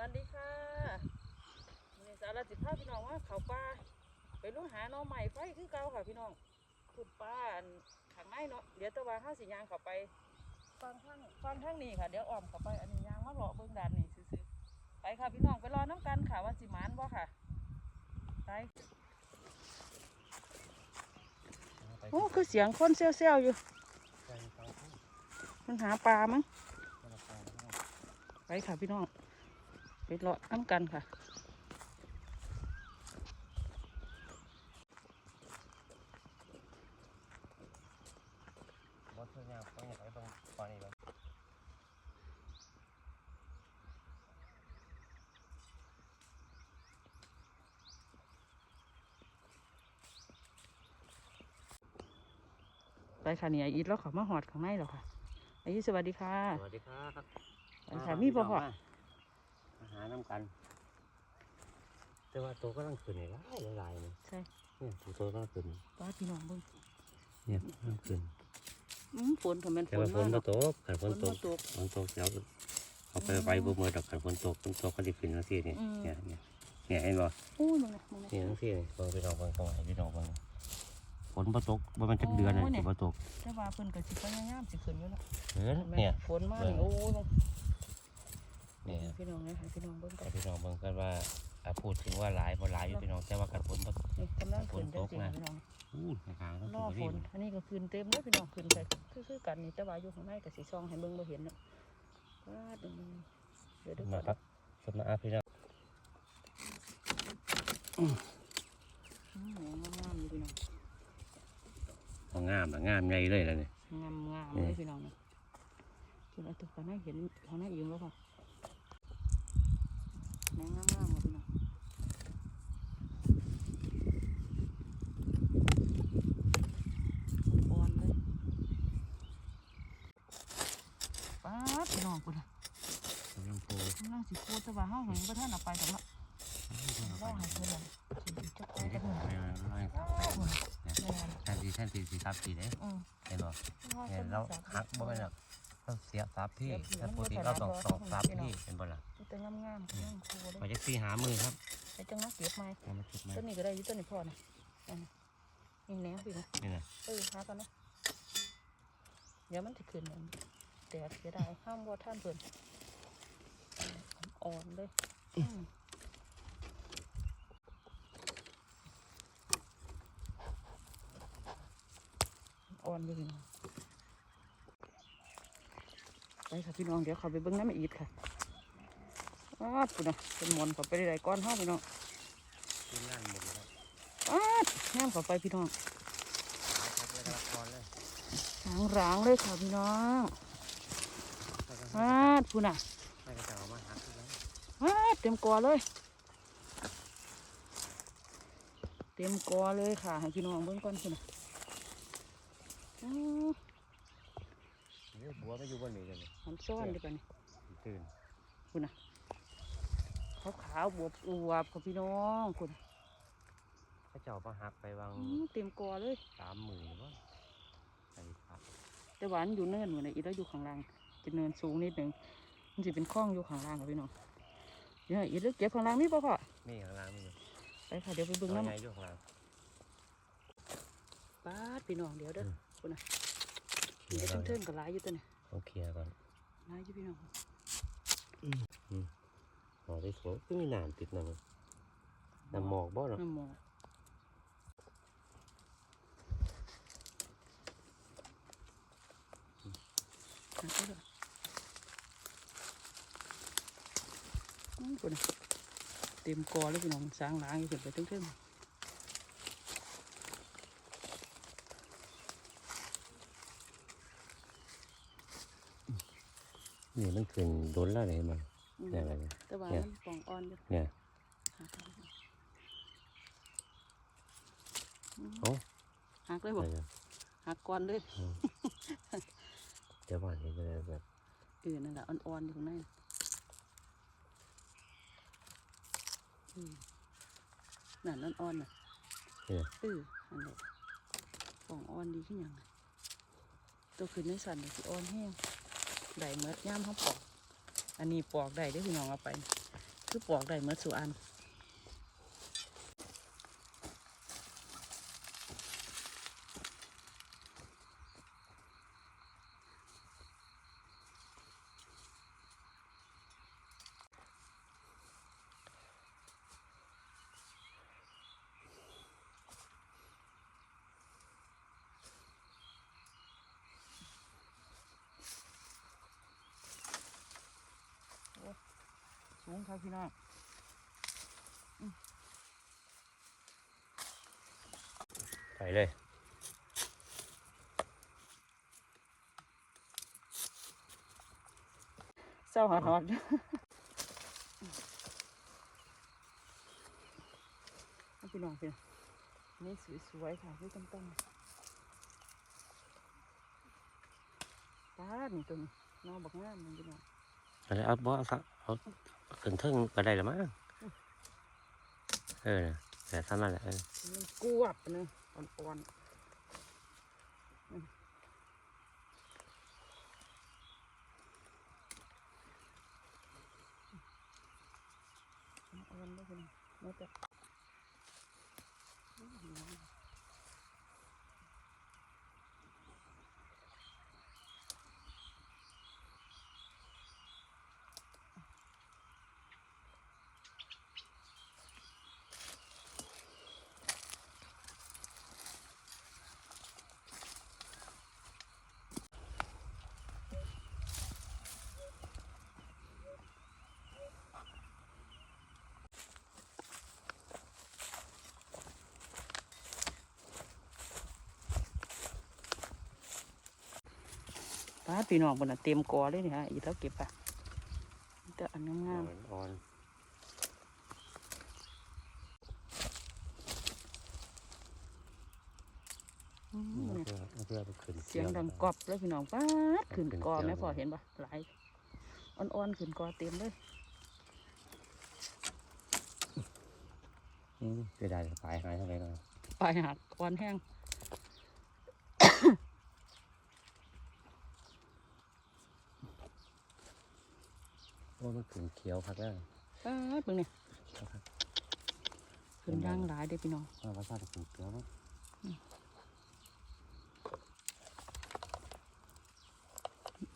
วัสดีค่ะวันนี้สารสิพาพี่น้องว่าเขาป่าไปลุงหาหน่อใหม่ไฟคือเก่าค่ะพี่น้องขุดป่าอันข้างในเนาะเดี๋ยวแตะวันห้าสิยางเข้าไปฟังข้างฟังข้างนี้ค่ะเดี๋ยวอ้อมเข้าไปอันนี้ยางมาเลาะเบื้องด้านนี่ซื่อๆไปค่ะพี่น้องไปรอน้ำกันค่ะว่าสิหมานบ่ค่ะไปโอ้คือเสียงคนเซี่ยวๆอยู่มันหาปลามั้งไปค่ะพี่น้อง ไปเลาะน้ำกันค่ะบอสเนี่ยต้องอย่างไรต้องปล่อยแบบไปค่ะเนี่ยอีทแล้วเขามาหอดข้างในแล้วค่ะอายุสวัสดีค่ะ สวัสดีครับไปค่ะมีบ่พอ อาหารน้ำกัน แต่ว่าตัวก็ต้องขึ้นหลายหลายๆนี่ใช่เนี่ยตัวก็ต้องขึ้นป้าพี่น้องเบิ่งเนี่ยต้องขึ้นอืมฝนค่ะแมันแต่ฝนว่าฝมานกก็เนาะตกขันฝฝนนตมากตกฝนตกเดี๋ยวเอาไปไปบ่เมื่อดอกขันฝนตกฝนตกก็จะขึ้นทั้งที่นี่อืมเนี่ยเนี่ยเนี่ยเห็นบ่โอ้ยมึงนะมึงนะนี่ทั้งที่นี่เบิ่งพี่น้องเบิ่งเข้าให้พี่น้องเบิ่งฝนบ่ตกบ่แมันจักเดือนเลยโอ้ยเนี่ยสิบ่ตกแต่ว่าเพิ่นก็สิพยายามสิขึ้นอยู่เนาะเห็นเห็นไหมเนี่ยฝนมาเบิ่นี่งโอ้ย มึงเนี่ยพี่น้องนะให้พี่น้องเบิ่งกัให้นพี่น้องเบิ่งกันว่าอ่าพูดถึงว่าหลายบ่หลายอยู่พี่น้องแต่ว่ากันฝนบ่นี่กำลังขึ้นฝนตจังกซี่นะพี่น้องอู้ทางๆต้องรอสูฝงนอันนี้ก็ขึ้นเต็มเลยพี่น้องขึ้นไปคือคือกันนี่แต่ว่าอยู่ข้างในก็สิซองให้เบิ่งบ่เห็นเนาะว้าดงเดี๋ยวเดูมาก่อนครับสมาอาพี่น้องอืมงามๆอยู่พี่น้องเอางามนะงามใหญ่เลยแล้วนี่งามงามนี่เลยพี่น้องนะคุณเอาตัวเขาหน้าเห็นเขาหน้ายิงแล้วค่ะ แม่งามงามค่ะพี่น้องอ่อนเลยป้าดพี่น้องคุณลำโพงกำลังสิโคตรว่าเฮาเห็นบ่ทันเอาไปดอกเนาะรอให้เพิ่นนั่นสิจักไปนี่จักหนึ่งไม่ไม่ไม่คุณแม่นแทนทีแทนทีสีทับสีเด้อือเห็นบ่ว่าเห็นนเราสาหักบ่ธิตเป็นหรอก เราเสียทับที่เสียถ้าบปกติมันบ่เราต้องถนัดต้องบ่ทับพี่น้องที่เป็นบ่ล่ะมีแต่งามๆงามครูเลยมาจากสี่หามือครับไปจังมาเก็บไหมเอามาจุดมาต้นนี้ก็ได้อยี่ต้นนี้พอนะอันนี้นี่แหนพี่นะนี่นะเออหากันนะเดี๋ยวมันจะขึ้นมันแดดเสียดายห้ามว่าท่านเพิ่นอ่อนเลยอืมอ่อนเลยพี่น้อง ไปค่ะพี่น้องเดี๋ยวเขาไปเบิ้งน้ำอีดค่ะอ้าวคุณนะเป็นมอนเขาไปได้ก้อนห้าพี่น้องทีมงานหมดแล้วอ้าแห้งเขาไปพี่น้องรับเลยครับพรเลยหางร้างเลยค่ะพี่น้องอ้าดคุณน่ะอ้าดเต็มกอเลยเต็มกอเลยค่ะให้พี่น้องเบิ่งก่อนคุณน่ะ อ้าวนี่บัวไม่อยู่บนนี้กันเลยมันซ่อนดีป่ะนี่ตื่นคุณน่ะขาวขาวๆบวบอวบค่ะพี่น้องคุณน่ะกระเจ้ามาหักไปวางอื้อเต็มกอเลยสามหมื่นหรือว่าใส่ครับแต่หวามันอยู่เนินเหมือนอีแล้วอยู่ข้างล่างจะเนินสูงนิดหนึ่งมันจะเป็นคลองอยู่ข้างล่างค่ะพี่น้องเดี๋ยวอีเลือกเก็บข้างล่างนี่ป่ะพ่อนี่ข้างล่างนี่ไปค่ะเดี๋ยวไปเบิ่งตัวน้ำใหญ่อยู่ข้างล่างป้าดพี่น้องเดี๋ยวเด้ออืมคุณน่ะ เคเดี๋ลียยวร์เทิงๆกับหลายอยู่ตัวเนี่ยต้องเคลียร์ก่อนหลายอยู่พี่น้องหอได้สวยก็มีหนามติดหนังน้ำหมอกบ่เนาะน้ำหมอกหาไปเถอะอืมคุณน่ะเต็มกอเลยพี่น้องสร้างหล้างอยู่ขึ้นไปเทิง นี่มันขึ้นโดนแล้วเลยมันๆอืมเนี่ยอะไรเนี่ยแต่ว่าเนี่ยมันป่องอ่อนอยู่เนี่ยหาไปเถอะอืมเอ้าหักเลยบอะอกไรเนี่ยหักก่อนเลยเดี๋ยวว่านี่จะได้แบบเออนั่นแหละอ่อนๆอยู่ข้างในอืมนั่นนั่นอ่อนน่ะเนี่ยเอออันนี้ของอ่อนดีขึ้นยังไงตัวขึ้นในสันเลยสิอ่อนแห้ง ได้เมดย่ามเขาปอก อันนี้ปอกได้ได้พี่น้องเอาไป คือปอกได้เมือสุอัน สูงครับพี่น้องไปเลยเศร้าหอดหอดเอาพี่น้องพี่น้องนี่สวยๆค่ะพี่ต้มๆป้าดนี่ตัวนี้น้องบักงามมันพี่น้องเอาเลยเอาบ่เอาซะเอา ถึงถึงก็ได้ละมั้งเออแต่ท่านั่นแหละเออมันกวบนอะอ่อนๆอืมอ่อนๆเลยพี่น้องแล้วแต่อื้อหือ ป้าดพี่น้องบนน่ะเต็มกอเลยนี่ฮะอีเท่าเก็บป่ะแต่อันงามอ่อนๆอืมๆเนี่ยเอาเพื่อเอาเพื่อไปขึ้นเสียงดังกรอบเลยพี่น้องป้าดขึ้นกอแม่พอเห็นปะหลายอ่อนๆขึ้นกอเต็มเลยอืมเสียดายปลายหายเท่าไหร่เลยปลายหักอ่อนแห้ง โอ้มันขึ้นเขียวครับแล้วป้าดเบิ่งนี่ขึ้นย่างหลายเด้อพี่น้องว่าว่าชาติขึ้นเขียวมั้ง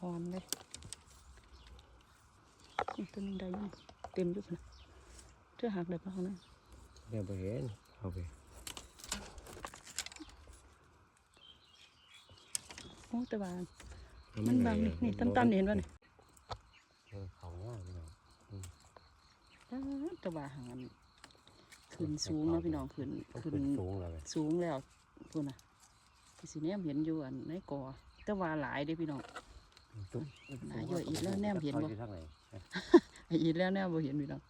อ่อนเลยนี่ตัวนึงได้อยังเต็มอยุบนะเจ้าหักได้ปะเขานะเดี๋ยวไปเห็นเอาไปโอ้แต่ว่ามันบางนี่นี่ตันๆนี่เห็นป่ะนี่ เออเขาง่ายพี่น้อง ป้าดแต่ว่าหางอันขึ้นสูงเนาะพี่น้องขึ้นต้องขึ้ขึ้นนสูงเลยสูงแล้วพูดนะพี่สิแนมเห็นอยู่อันในกอแต่ว่าหลายเด้อพี่น้องจุ๊บหาเยอะอีกแล้วแนมเห็นบ่ขาอยู่ทางไหนไอ้อีแล้วแน่บ่เห็นพี่น้อง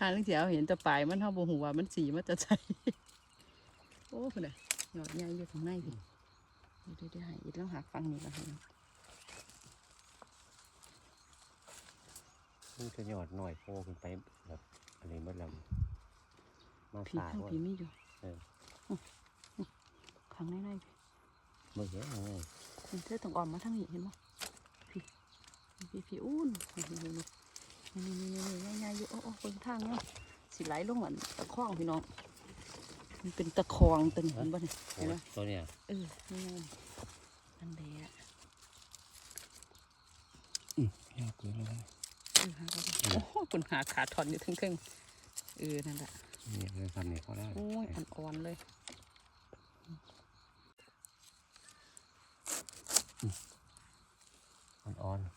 หาเรื่องเสียวเห็นแต่ปลายมันเท่าบ่หูว่ามันสีมันจะใสโอ้พุ่นน่ะยอดใหญ่อยู่ข้างในพี่เดี๋ยวเดี๋ยวให้อีกแล้วหักฟังนี่ก่อน น้องมันจะหยอดหน่อยโผล่ขึ้นไปแบบอะไรเมื่อลำมาพี่สาข้างว่าพี่มีอยู่เอออื้ออื้อข้างในในพี่เมื่อเห็นยังไงมันเธอต้องออมมาทางนี้เห็นบ่พี่พี่พี่อุ้นนี่นี่นี่นี่นี่นี่นี่ใหญ่ๆอยู่โอ้โอ้เบิ่งทางเนาะสิไหลลงอันตะคองพี่น้อง มันเป็นตะคองตึงเห็นบ่นี่โอ้เห็นไหมยตัวเนี้ยเออนี่ไงอันเดียยากเลยนะเออหาก็ได้ โอ้โหคุณหาขาถอนอยู่ทั้งครึ่งเออนั่นแหละนี่เลยทำเนี่ยเขาได้โอ้ยอ่อนๆเลยอ่อนๆ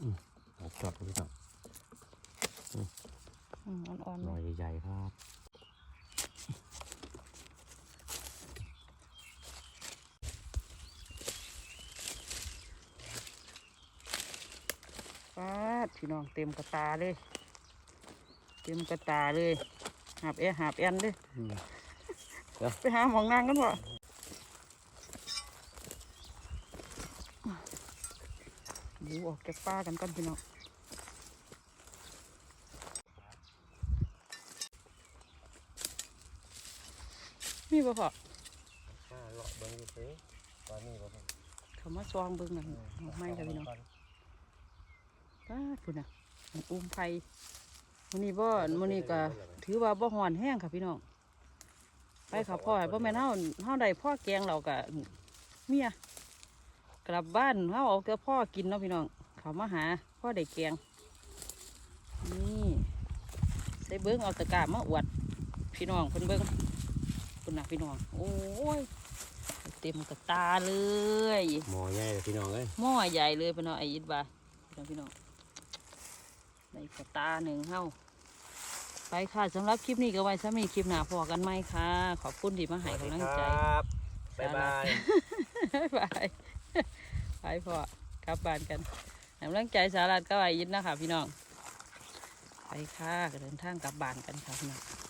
อืมเอาจอดไปก่อนอืมอ่อนๆหเลน่อยยใหญ่ๆครับ ป้าด พี่น้องเต็มกระตาเลย เต็มกระตาเลยหาบแอหาบแอนเลยอืมไปหาหมองนางกันวะดูออกจากป้ากันก่อนพี่น้องมีบ่พออ่าเลาะเบิ้งอยู่สิตอนนี้บ่เป็นคเขามาซองเบิ่งหน่อยหมกไม้ค่ะพี่น้อง ป้าดพุ่นน่ะมันอุ้มไผ่มื้อนี้บ่มื้อนี้ก็ถือว่าบ่ฮ้อนแห้งค่ะพี่น้อง ไปค่ะพ่อบ่แม่นเฮาเฮาได้พ่อแกงเราก็เมียกลับบ้านเฮาเอาแต่พ่อกินเนาะพี่น้อง เขามาหาพ่อได้แกง นี่ใส่เบิ่งเอาตะกร้ามาอวด พี่น้องเพิ่นเบิ่งพุ่นน่ะพี่น้อง โอ้ยเต็มกระตาเลยหมอใหญ่เลยพี่น้องเอ้ยหม้อใหญ่เลยพี่น้องไอ้ยิดบ่าพี่น้องพี่น้อง ในกระตาหนึ่งเฮาไปค่ะสำหรับคลิปนี้ก็ไว้ถ้ามีคลิปหน้าพอกันไหมค่ะ ขอบคุณที่มาให้กำลังใจบบ๊ายบายบายไปพอกลับบ้านกันให้กำลังใจสารัดก็ไอ้ยิดนะคะพี่น้อง ไปค่ะก็เดินทางกลับบ้านกันค่ะพี่น้อง